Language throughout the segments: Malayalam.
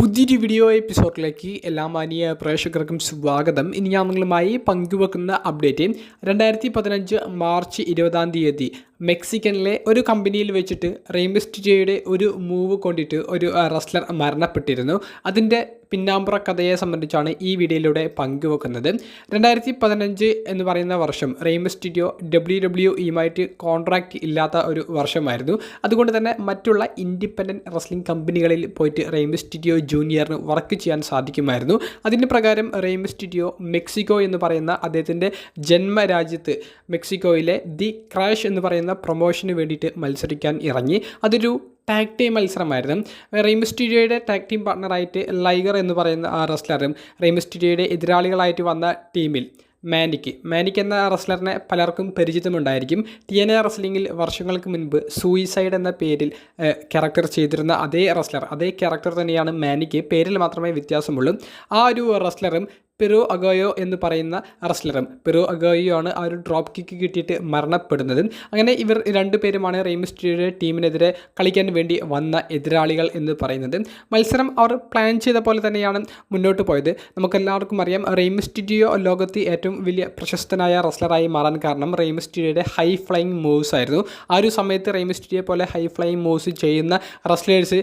പുതിയൊരു വീഡിയോ എപ്പിസോഡിലേക്ക് എല്ലാ മാനിയ പ്രേക്ഷകർക്കും സ്വാഗതം. ഇനി ഞാൻ നിങ്ങളുമായി പങ്കുവെക്കുന്ന അപ്ഡേറ്റ് രണ്ടായിരത്തി പതിനഞ്ച് മാർച്ച് ഇരുപതാം തീയതി. മെക്സിക്കനിലെ ഒരു കമ്പനിയിൽ വെച്ചിട്ട് റെയിമിസ്റ്റിജയുടെ ഒരു മൂവ് കൊണ്ടിട്ട് ഒരു റസ്ലർ മരണപ്പെട്ടിരുന്നു. അതിന്റെ പിന്നാമ്പുറ കഥയെ സംബന്ധിച്ചാണ് ഈ വീഡിയോയിലൂടെ പങ്കുവെക്കുന്നത്. രണ്ടായിരത്തി പതിനഞ്ച് എന്ന് പറയുന്ന വർഷം റെയിമിസ്റ്റിഡിയോ ഡബ്ല്യു ഡബ്ല്യു ഇയുമായിട്ട് കോൺട്രാക്റ്റ് ഇല്ലാത്ത ഒരു വർഷമായിരുന്നു. അതുകൊണ്ട് തന്നെ മറ്റുള്ള ഇൻഡിപെൻഡന്റ് റെസ്ലിംഗ് കമ്പനികളിൽ പോയിട്ട് റെയിമിസ്റ്റിഡിയോ ജൂനിയറിന് വർക്ക് ചെയ്യാൻ സാധിക്കുമായിരുന്നു. അതിന് പ്രകാരം റെയിമിസ്റ്റിഡിയോ മെക്സിക്കോ എന്ന് പറയുന്ന അദ്ദേഹത്തിന്റെ ജന്മരാജ്യത്ത് മെക്സിക്കോയിലെ ദി ക്രാഷ് എന്ന് പറയുന്ന പ്രൊമോഷന് വേണ്ടിയിട്ട് മത്സരിക്കാൻ ഇറങ്ങി. അതൊരു ടാഗ് ടീം മത്സരമായിരുന്നു. റെയിമിസ്റ്റുഡിയോയുടെ ടാഗ് ടീം പാർട്ണറായിട്ട് ലൈഗർ എന്ന് പറയുന്ന ആ റെസ്ലറും റെയിമിസ്റ്റുഡിയോയുടെ എതിരാളികളായിട്ട് വന്ന ടീമിൽ മാനിക്ക്. മാനിക്ക് എന്ന റെസ്ലറിനെ പലർക്കും പരിചിതമുണ്ടായിരിക്കും. ടി എൻ എ റെസ്ലിങ്ങിൽ വർഷങ്ങൾക്ക് മുൻപ് സൂയിസൈഡ് എന്ന പേരിൽ ക്യാരക്ടർ ചെയ്തിരുന്ന അതേ റെസ്ലർ അതേ ക്യാരക്ടർ തന്നെയാണ് മാനിക്ക്. പേരിൽ മാത്രമേ വ്യത്യാസമുള്ളൂ. ആ ഒരു റെസ്ലറും പെറു അഗോയോ എന്ന് പറയുന്ന റെസ്ലറും പെറു അഗോയോ ആണ് ആ ഒരു ഡ്രോപ്പ് കിക്ക് കിട്ടിയിട്ട് മരണപ്പെടുന്നത്. അങ്ങനെ ഇവർ രണ്ടുപേരുമാണ് റെയിമിസ്റ്റിയുടെ ടീമിനെതിരെ കളിക്കാൻ വേണ്ടി വന്ന എതിരാളികൾ എന്ന് പറയുന്നത്. മത്സരം അവർ പ്ലാൻ ചെയ്ത പോലെ തന്നെയാണ് മുന്നോട്ട് പോയത്. നമുക്കെല്ലാവർക്കും അറിയാം റെയിമിസ്റ്റിഡിയോ ലോകത്ത് ഏറ്റവും വലിയ പ്രശസ്തനായ റെസ്ലറായി മാറാൻ കാരണം റെയിംസ്റ്റിഡിയുടെ ഹൈ ഫ്ലൈയിങ് മൂവ്സ് ആയിരുന്നു. ആ ഒരു സമയത്ത് റെയിമിസ്റ്റിഡിയെ പോലെ ഹൈ ഫ്ലൈയിങ് മൂവ്സ് ചെയ്യുന്ന റെസ്ലേഴ്സ്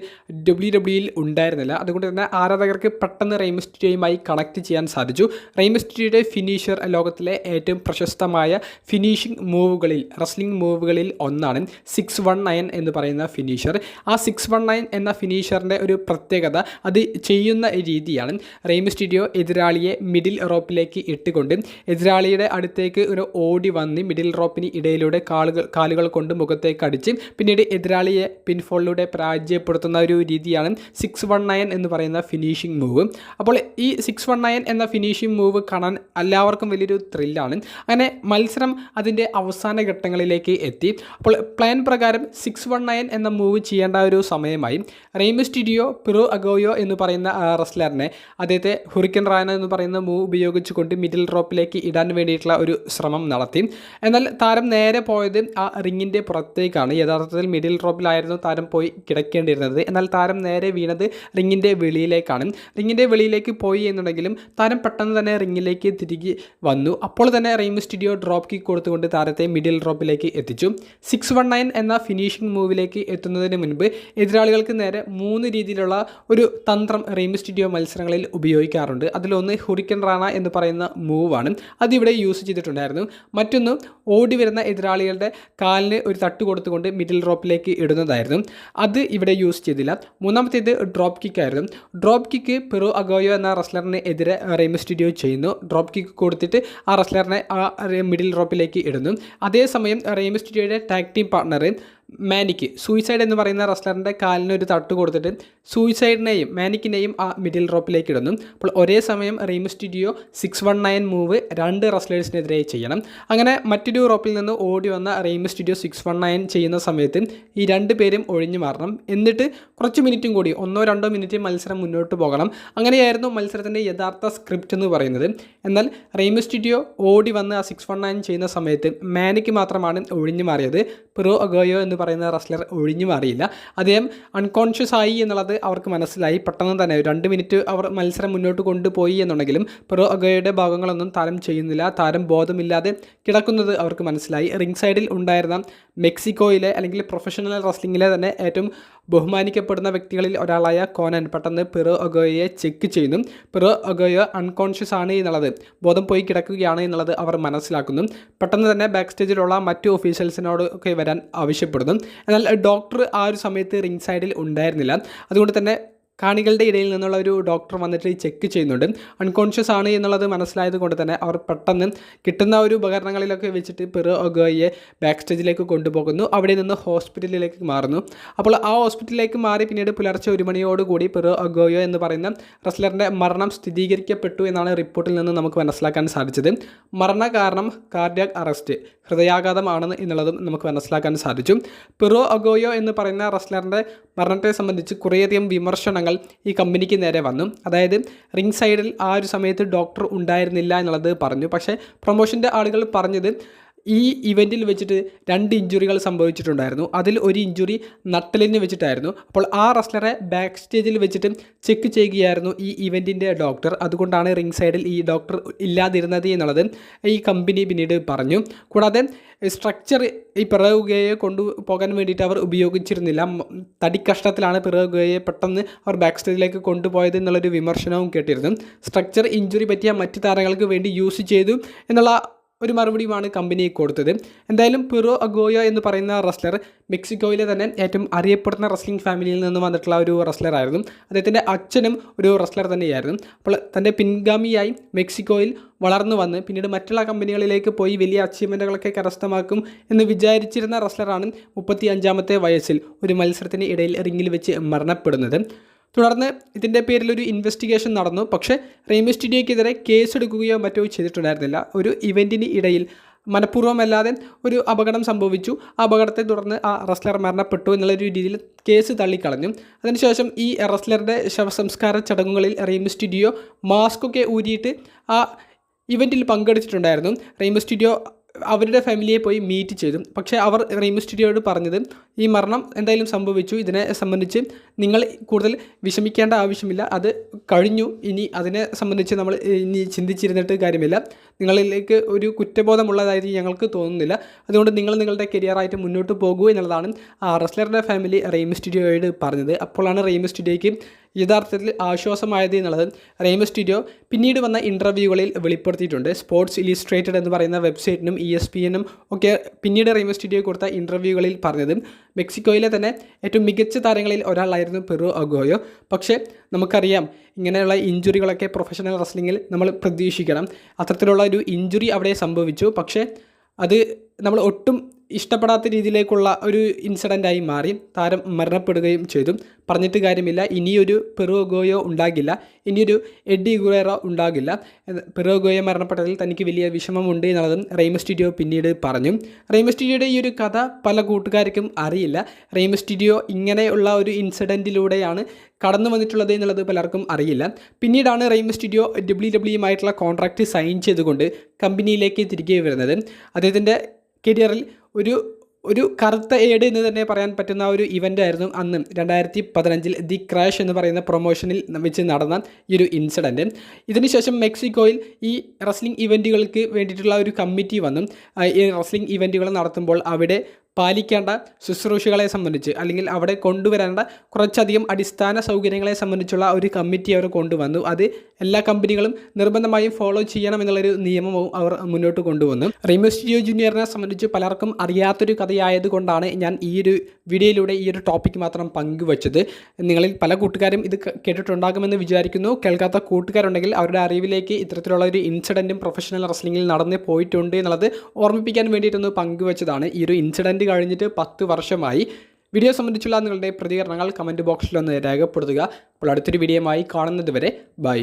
ഡബ്ല്യു ഡബ്ല്യുയിൽ ഉണ്ടായിരുന്നില്ല. അതുകൊണ്ട് തന്നെ ആരാധകർക്ക് പെട്ടെന്ന് റെയിംസ്റ്റിഡിയുമായി കണക്ട് ചെയ്യാൻ സാധിച്ചു. റെയ്മിസ്റ്റിയുടെ ഫിനിഷർ ലോകത്തിലെ ഏറ്റവും പ്രശസ്തമായ ഫിനിഷിംഗ് മൂവുകളിൽ റസ്ലിംഗ് മൂവുകളിൽ ഒന്നാണ് സിക്സ് വൺ നയൻ എന്ന് പറയുന്ന ഫിനിഷർ. ആ സിക്സ് വൺ നയൻ എന്ന ഫിനിഷറിന്റെ ഒരു പ്രത്യേകത അത് ചെയ്യുന്ന രീതിയാണ്. റെയ്മിസ്റ്റിഡിയോ എതിരാളിയെ മിഡിൽ റോപ്പിലേക്ക് ഇട്ടുകൊണ്ട് എതിരാളിയുടെ അടുത്തേക്ക് ഒരു ഓടി വന്ന് മിഡിൽ റോപ്പിന് ഇടയിലൂടെ കാലുകൾ കാലുകൾ കൊണ്ട് മുഖത്തേക്ക് അടിച്ച് പിന്നീട് എതിരാളിയെ പിൻഫോളിലൂടെ പരാജയപ്പെടുത്തുന്ന ഒരു രീതിയാണ് സിക്സ് വൺ നയൻ എന്ന് പറയുന്ന ഫിനിഷിംഗ് മൂവ്. അപ്പോൾ ഈ സിക്സ് വൺ നയൻ എന്ന ഫിനിഷിംഗ് മൂവ് കാണാൻ എല്ലാവർക്കും വലിയൊരു ത്രില്ലാണ് അങ്ങനെ മത്സരം അതിന്റെ അവസാന ഘട്ടങ്ങളിലേക്ക് എത്തി. അപ്പോൾ പ്ലാൻ പ്രകാരം സിക്സ് വൺ നയൻ എന്ന മൂവ് ചെയ്യേണ്ട ഒരു സമയമായി. റെയിമിസ്റ്റിഡിയോ പിറോ അഗോയോ എന്ന് പറയുന്ന റെസ്ലറിനെ അദ്ദേഹത്തെ ഹുറിക്കൻ റായന എന്ന് പറയുന്ന മൂവ് ഉപയോഗിച്ചുകൊണ്ട് മിഡിൽ റോപ്പിലേക്ക് ഇടാൻ വേണ്ടിയിട്ടുള്ള ഒരു ശ്രമം നടത്തി. എന്നാൽ താരം നേരെ പോയത് ആ റിങ്ങിന്റെ പുറത്തേക്കാണ്. യഥാർത്ഥത്തിൽ മിഡിൽ റോപ്പിലായിരുന്നു താരം പോയി കിടക്കേണ്ടിയിരുന്നത്. എന്നാൽ താരം നേരെ വീണത് റിങ്ങിന്റെ വെളിയിലേക്കാണ്. റിങ്ങിന്റെ വെളിയിലേക്ക് പോയി എന്നുണ്ടെങ്കിലും താരം പെട്ടെന്ന് തന്നെ റിങ്ങിലേക്ക് തിരികെ വന്നു. അപ്പോൾ തന്നെ റെയിം സ്റ്റുഡിയോ ഡ്രോപ്പ് കിക്ക് കൊടുത്തുകൊണ്ട് താരത്തെ മിഡിൽ ഡ്രോപ്പിലേക്ക് എത്തിച്ചു. സിക്സ് വൺ നയൻ എന്ന ഫിനിഷിംഗ് മൂവിലേക്ക് എത്തുന്നതിന് മുൻപ് എതിരാളികൾക്ക് നേരെ മൂന്ന് രീതിയിലുള്ള ഒരു തന്ത്രം റെയിം സ്റ്റുഡിയോ മത്സരങ്ങളിൽ ഉപയോഗിക്കാറുണ്ട്. അതിലൊന്ന് ഹുറിക്കൻ റാണ എന്ന് പറയുന്ന മൂവാണ് അതിവിടെ യൂസ് ചെയ്തിട്ടുണ്ടായിരുന്നു. മറ്റൊന്ന് ഓടി വരുന്ന എതിരാളികളുടെ കാലിന് ഒരു തട്ട് കൊടുത്തുകൊണ്ട് മിഡിൽ ഡ്രോപ്പിലേക്ക് ഇടുന്നതായിരുന്നു. അത് ഇവിടെ യൂസ് ചെയ്തില്ല. മൂന്നാമത്തേത് ഡ്രോപ്പ് കിക്ക് ആയിരുന്നു. ഡ്രോപ്പ് കിക്ക് പെറു അഗോയോ എന്ന റെസ്ലറിന് എതിരെ റെയിം സ്റ്റുഡിയോ ചെയ്യുന്നു. ഡ്രോപ്പ് കിക്ക് കൊടുത്തിട്ട് ആ റെസ്ലറിനെ ആ മിഡിൽ ഡ്രോപ്പിലേക്ക് ഇടുന്നു. അതേസമയം Rey സ്റ്റുഡിയോയുടെ tag team partner Manik. Suicide എന്ന് പറയുന്ന റെസ്ലറിന്റെ കാലിന് ഒരു തട്ട് കൊടുത്തിട്ട് സൂയിസൈഡിനെയും മാനിക്കിനെയും ആ മിഡിൽ റോപ്പിലേക്ക് ഇടുന്നു. അപ്പോൾ ഒരേ സമയം Rey Mysterio six one nine move രണ്ട് റെസ്ലേഴ്സിനെതിരെ ചെയ്യണം. അങ്ങനെ മറ്റൊരു റോപ്പിൽ നിന്ന് ഓടി വന്ന Rey Mysterio six one nine ചെയ്യുന്ന സമയത്ത് ഈ രണ്ട് പേരും ഒഴിഞ്ഞു മാറണം. എന്നിട്ട് കുറച്ച് മിനിറ്റും കൂടി ഒന്നോ രണ്ടോ മിനിറ്റ് മത്സരം മുന്നോട്ട് പോകണം. അങ്ങനെയായിരുന്നു മത്സരത്തിന്റെ യഥാർത്ഥ സ്ക്രിപ്റ്റ് എന്ന് പറയുന്നത്. എന്നാൽ റീം സ്റ്റുഡിയോ ഓടി വന്ന് ആ സിക്സ് വൺ നയൻ ചെയ്യുന്ന സമയത്ത് മാനിക്ക് മാത്രമാണ് ഒഴിഞ്ഞു മാറിയത്. പ്രോ അഗോയോ എന്ന് പറയുന്ന റസ്ലർ ഒഴിഞ്ഞു മാറിയില്ല. അദ്ദേഹം അൺകോൺഷ്യസ് ആയി എന്നുള്ളത് അവർക്ക് മനസ്സിലായി. പെട്ടെന്ന് തന്നെ രണ്ട് മിനിറ്റ് അവർ മത്സരം മുന്നോട്ട് കൊണ്ടുപോയി എന്നുണ്ടെങ്കിലും പ്രോ അഗയുടെ ഭാഗങ്ങളൊന്നും താരം ചെയ്യുന്നില്ല. താരം ബോധമില്ലാതെ കിടക്കുന്നത് അവർക്ക് മനസ്സിലായി. റിംഗ് സൈഡിൽ ഉണ്ടായിരുന്ന മെക്സിക്കോയിലെ അല്ലെങ്കിൽ പ്രൊഫഷണൽ റസ്ലിങ്ങിലെ തന്നെ ഏറ്റവും ബഹുമാനിക്കപ്പെടുന്ന വ്യക്തികളിൽ ഒരാളായ കോനൻ പെട്ടെന്ന് പെറോ അഗോയെ ചെക്ക് ചെയ്യുന്നു. പെറോ അഗോയോ അൺകോൺഷ്യസ് ആണ് എന്നുള്ളത് ബോധം പോയി കിടക്കുകയാണ് എന്നുള്ളത് അവർ മനസ്സിലാക്കുന്നു. പെട്ടെന്ന് തന്നെ ബാക്ക് സ്റ്റേജിലുള്ള മറ്റു ഒഫീഷ്യൽസിനോട് ഒക്കെ വരാൻ ആവശ്യപ്പെടുന്നു. എന്നാൽ ഡോക്ടർ ആ ഒരു സമയത്ത് റിംഗ് സൈഡിൽ ഉണ്ടായിരുന്നില്ല. അതുകൊണ്ട് തന്നെ കാണികളുടെ ഇടയിൽ നിന്നുള്ള ഒരു ഡോക്ടർ വന്നിട്ട് ചെക്ക് ചെയ്യുന്നുണ്ട്. അൺകോൺഷ്യസ് ആണ് എന്നുള്ളത് മനസ്സിലായത് കൊണ്ട് തന്നെ അവർ പെട്ടെന്ന് കിട്ടുന്ന ഒരു ഉപകരണങ്ങളിലൊക്കെ വെച്ചിട്ട് പെറു ഒഗോയെ ബാക്ക് സ്റ്റേജിലേക്ക് കൊണ്ടുപോകുന്നു. അവിടെ നിന്ന് ഹോസ്പിറ്റലിലേക്ക് മാറുന്നു. അപ്പോൾ ആ ഹോസ്പിറ്റലിലേക്ക് മാറി പിന്നീട് പുലർച്ചെ ഒരു മണിയോടുകൂടി പെറു ഒഗോയോ എന്ന് പറയുന്ന റെസ്ലറിന്റെ മരണം സ്ഥിരീകരിക്കപ്പെട്ടു എന്നാണ് റിപ്പോർട്ടിൽ നിന്ന് നമുക്ക് മനസ്സിലാക്കാൻ സാധിച്ചത്. മരണ കാരണം കാർഡിയാക് അറസ്റ്റ് ഹൃദയാഘാതമാണെന്ന് എന്നുള്ളതും നമുക്ക് മനസ്സിലാക്കാൻ സാധിച്ചു. പെറോ അഗോയോ എന്ന് പറയുന്ന റെസ്ലറിന്റെ മരണത്തെ സംബന്ധിച്ച് കുറേയധികം വിമർശനങ്ങൾ ഈ കമ്പനിക്ക് നേരെ വന്നു. അതായത് റിംഗ് സൈഡിൽ ആ ഒരു സമയത്ത് ഡോക്ടർ ഉണ്ടായിരുന്നില്ല എന്നുള്ളത് പറഞ്ഞു. പക്ഷേ പ്രൊമോഷന്റെ ആളുകൾ പറഞ്ഞത് ഈ ഇവന്റിൽ വെച്ചിട്ട് രണ്ട് ഇഞ്ചുറികൾ സംഭവിച്ചിട്ടുണ്ടായിരുന്നു. അതിൽ ഒരു ഇഞ്ചുറി നട്ടലിന് വെച്ചിട്ടായിരുന്നു. അപ്പോൾ ആ റസ്ലറെ ബാക്ക് സ്റ്റേജിൽ വെച്ചിട്ട് ചെക്ക് ചെയ്യുകയായിരുന്നു ഈ ഇവന്റിന്റെ ഡോക്ടർ അതുകൊണ്ടാണ് റിംഗ് സൈഡിൽ ഈ ഡോക്ടർ ഇല്ലാതിരുന്നത് എന്നുള്ളത് ഈ കമ്പനി പിന്നീട് പറഞ്ഞു. കൂടാതെ സ്ട്രക്ചർ ഈ പിറകുകയെ കൊണ്ടുപോകാൻ വേണ്ടിയിട്ട് അവർ ഉപയോഗിച്ചിരുന്നില്ല. തടിക്കഷ്ടത്തിലാണ് പിറകുകയെ പെട്ടെന്ന് അവർ ബാക്ക് സ്റ്റേജിലേക്ക് കൊണ്ടുപോയത് എന്നുള്ളൊരു വിമർശനവും കേട്ടിരുന്നു. സ്ട്രക്ചർ ഇഞ്ചുറി പറ്റിയ മറ്റ് താരങ്ങൾക്ക് വേണ്ടി യൂസ് ചെയ്തു എന്നുള്ള ഒരു മറുപടിയുമാണ് കമ്പനി കൊടുത്തത്. എന്തായാലും പിറോ അഗോയ എന്ന് പറയുന്ന റസ്ലർ മെക്സിക്കോയിലെ തന്നെ ഏറ്റവും അറിയപ്പെടുന്ന റസ്ലിംഗ് ഫാമിലിയിൽ നിന്ന് വന്നിട്ടുള്ള ഒരു റസ്ലറായിരുന്നു അദ്ദേഹത്തിന്റെ അച്ഛനും ഒരു റസ്ലർ തന്നെയായിരുന്നു. അപ്പോൾ തന്റെ പിൻഗാമിയായി മെക്സിക്കോയിൽ വളർന്നു വന്ന് പിന്നീട് മറ്റുള്ള കമ്പനികളിലേക്ക് പോയി വലിയ അച്ചീവ്മെന്റുകളൊക്കെ കരസ്ഥമാക്കും എന്ന് വിചാരിച്ചിരുന്ന റസ്ലറാണ് മുപ്പത്തി അഞ്ചാമത്തെ വയസ്സിൽ ഒരു മത്സരത്തിന് ഇടയിൽ റിങ്ങിൽ വെച്ച് മരണപ്പെടുന്നത്. തുടർന്ന് ഇതിന്റെ പേരിൽ ഒരു ഇൻവെസ്റ്റിഗേഷൻ നടന്നു. പക്ഷേ റെയിൽവേ സ്റ്റുഡിയോക്കെതിരെ കേസ് എടുക്കുകയോ മറ്റോ ചെയ്തിട്ടുണ്ടായിരുന്നില്ല. ഒരു ഇവന്റിന് ഇടയിൽ മനഃപൂർവമല്ലാതെ ഒരു അപകടം സംഭവിച്ചു. ആ അപകടത്തെ തുടർന്ന് ആ റസ്ലർ മരണപ്പെട്ടു എന്നുള്ള രീതിയിൽ കേസ് തള്ളിക്കളഞ്ഞു. അതിനുശേഷം ഈ റസ്ലറുടെ ശവസംസ്കാര ചടങ്ങുകളിൽ റെയിംസ് സ്റ്റുഡിയോ മാസ്കൊക്കെ ഊരിയിട്ട് ആ ഇവന്റിൽ പങ്കെടുത്തിട്ടുണ്ടായിരുന്നു. റെയിംസ് സ്റ്റുഡിയോ അവരുടെ ഫാമിലിയെ പോയി മീറ്റ് ചെയ്തു. പക്ഷേ അവർ റെയിമി സ്റ്റുഡിയോയോട് പറഞ്ഞത് ഈ മരണം എന്തായാലും സംഭവിച്ചു. ഇതിനെ സംബന്ധിച്ച് നിങ്ങൾ കൂടുതൽ വിഷമിക്കേണ്ട ആവശ്യമില്ല. അത് കഴിഞ്ഞു. ഇനി അതിനെ സംബന്ധിച്ച് നമ്മൾ ഇനി ചിന്തിച്ചിരുന്നിട്ട് കാര്യമില്ല. നിങ്ങളിലേക്ക് ഒരു കുറ്റബോധമുള്ളതായിട്ട് ഞങ്ങൾക്ക് തോന്നുന്നില്ല. അതുകൊണ്ട് നിങ്ങൾ നിങ്ങളുടെ കരിയറായിട്ട് മുന്നോട്ട് പോകൂ എന്നുള്ളതാണ് റസ്ലറുടെ ഫാമിലി റെയിം സ്റ്റുഡിയോയോട് പറഞ്ഞത്. അപ്പോഴാണ് റെയിം സ്റ്റുഡിയോയ്ക്ക് യഥാർത്ഥത്തിൽ ആശ്വാസമായത് എന്നുള്ളത് റെയ്മ സ്റ്റുഡിയോ പിന്നീട് വന്ന ഇന്റർവ്യൂകളിൽ വെളിപ്പെടുത്തിയിട്ടുണ്ട്. സ്പോർട്സ് ഇലിസ്ട്രേറ്റഡ് എന്ന് പറയുന്ന വെബ്സൈറ്റിനും ഇ എസ് പി എനും ഒക്കെ പിന്നീട് റെയ്മ സ്റ്റുഡിയോ കൊടുത്ത ഇന്റർവ്യൂകളിൽ പറഞ്ഞത് മെക്സിക്കോയിലെ തന്നെ ഏറ്റവും മികച്ച താരങ്ങളിൽ ഒരാളായിരുന്നു പെറു അഗോയോ. പക്ഷേ നമുക്കറിയാം ഇങ്ങനെയുള്ള ഇഞ്ചുറികളൊക്കെ പ്രൊഫഷണൽ റെസ്ലിങ്ങിൽ നമ്മൾ പ്രതീക്ഷിക്കണം. അത്തരത്തിലുള്ള ഒരു ഇഞ്ചുറി അവിടെ സംഭവിച്ചു. പക്ഷേ അത് നമ്മൾ ഒട്ടും ഇഷ്ടപ്പെടാത്ത രീതിയിലേക്കുള്ള ഒരു ഇൻസിഡന്റായി മാറി. താരം മരണപ്പെടുകയും ചെയ്തു. പറഞ്ഞിട്ട് കാര്യമില്ല. ഇനിയൊരു പെറുഗോയോ ഉണ്ടാകില്ല. ഇനിയൊരു എഡി ഗുറേറോ ഉണ്ടാകില്ല. പെറുഗോയോ മരണപ്പെട്ടതിൽ തനിക്ക് വലിയ വിഷമമുണ്ട് എന്നുള്ളതും റെയിമ സ്റ്റുഡിയോ പിന്നീട് പറഞ്ഞു. റെയിമ സ്റ്റുഡിയോയുടെ ഈ ഒരു കഥ പല കൂട്ടുകാർക്കും അറിയില്ല. റെയിമ സ്റ്റുഡിയോ ഇങ്ങനെയുള്ള ഒരു ഇൻസിഡന്റിലൂടെയാണ് കടന്നു വന്നിട്ടുള്ളത് എന്നുള്ളത് പലർക്കും അറിയില്ല. പിന്നീടാണ് റെയിമ സ്റ്റുഡിയോ ഡബ്ല്യു ഡബ്ല്യുമായിട്ടുള്ള കോൺട്രാക്റ്റ് സൈൻ ചെയ്തുകൊണ്ട് കമ്പനിയിലേക്ക് തിരികെ വരുന്നത്. അദ്ദേഹത്തിന്റെ കരിയറിൽ ഒരു ഒരു കറുത്ത ഏട് എന്ന് തന്നെ പറയാൻ പറ്റുന്ന ഒരു ഇവന്റ് ആയിരുന്നു അന്ന്. രണ്ടായിരത്തി പതിനഞ്ചിൽ ദി ക്രാഷ് എന്ന് പറയുന്ന പ്രൊമോഷനിൽ വെച്ച് നടന്ന ഈ ഒരു ഇൻസിഡന്റ് ഇതിനുശേഷം മെക്സിക്കോയിൽ ഈ റെസ്ലിംഗ് ഇവന്റുകൾക്ക് വേണ്ടിയിട്ടുള്ള ഒരു കമ്മിറ്റി വന്നു. ഈ റെസ്ലിംഗ് ഇവന്റുകൾ നടത്തുമ്പോൾ അവിടെ പാലിക്കേണ്ട ശുശ്രൂഷകളെ സംബന്ധിച്ച് അല്ലെങ്കിൽ അവിടെ കൊണ്ടുവരേണ്ട കുറച്ചധികം അടിസ്ഥാന സൗകര്യങ്ങളെ സംബന്ധിച്ചുള്ള ഒരു കമ്മിറ്റി അവർ കൊണ്ടുവന്നു. അത് എല്ലാ കമ്പനികളും നിർബന്ധമായും ഫോളോ ചെയ്യണം എന്നുള്ളൊരു നിയമവും അവർ മുന്നോട്ട് കൊണ്ടുവന്നു. റീമോസ്റ്റിയോ ജൂനിയറിനെ സംബന്ധിച്ച് പലർക്കും അറിയാത്തൊരു കഥയായതുകൊണ്ടാണ് ഞാൻ ഈ ഒരു വീഡിയോയിലൂടെ ഈ ഒരു ടോപ്പിക് മാത്രം പങ്കുവച്ചത്. നിങ്ങളിൽ പല കൂട്ടുകാരും ഇത് കേട്ടിട്ടുണ്ടാകുമെന്ന് വിചാരിക്കുന്നു. കേൾക്കാത്ത കൂട്ടുകാരുണ്ടെങ്കിൽ അവരുടെ അറിവിലേക്ക് ഇത്തരത്തിലുള്ള ഒരു ഇൻസിഡന്റും പ്രൊഫഷണൽ റെസ്ലിംഗിൽ നടന്ന് പോയിട്ടുണ്ട് എന്നുള്ളത് ഓർമ്മിപ്പിക്കാൻ വേണ്ടിയിട്ടൊന്ന് പങ്കുവച്ചതാണ്. ഈ ഒരു ഇൻസിഡന്റ് കഴിഞ്ഞിട്ട് പത്ത് വർഷമായി. വീഡിയോ സംബന്ധിച്ചുള്ള നിങ്ങളുടെ പ്രതികരണങ്ങൾ കമന്റ് ബോക്സിലൊന്ന് രേഖപ്പെടുത്തുക. അപ്പോൾ അടുത്തൊരു വീഡിയോയുമായി കാണുന്നത് വരെ ബൈ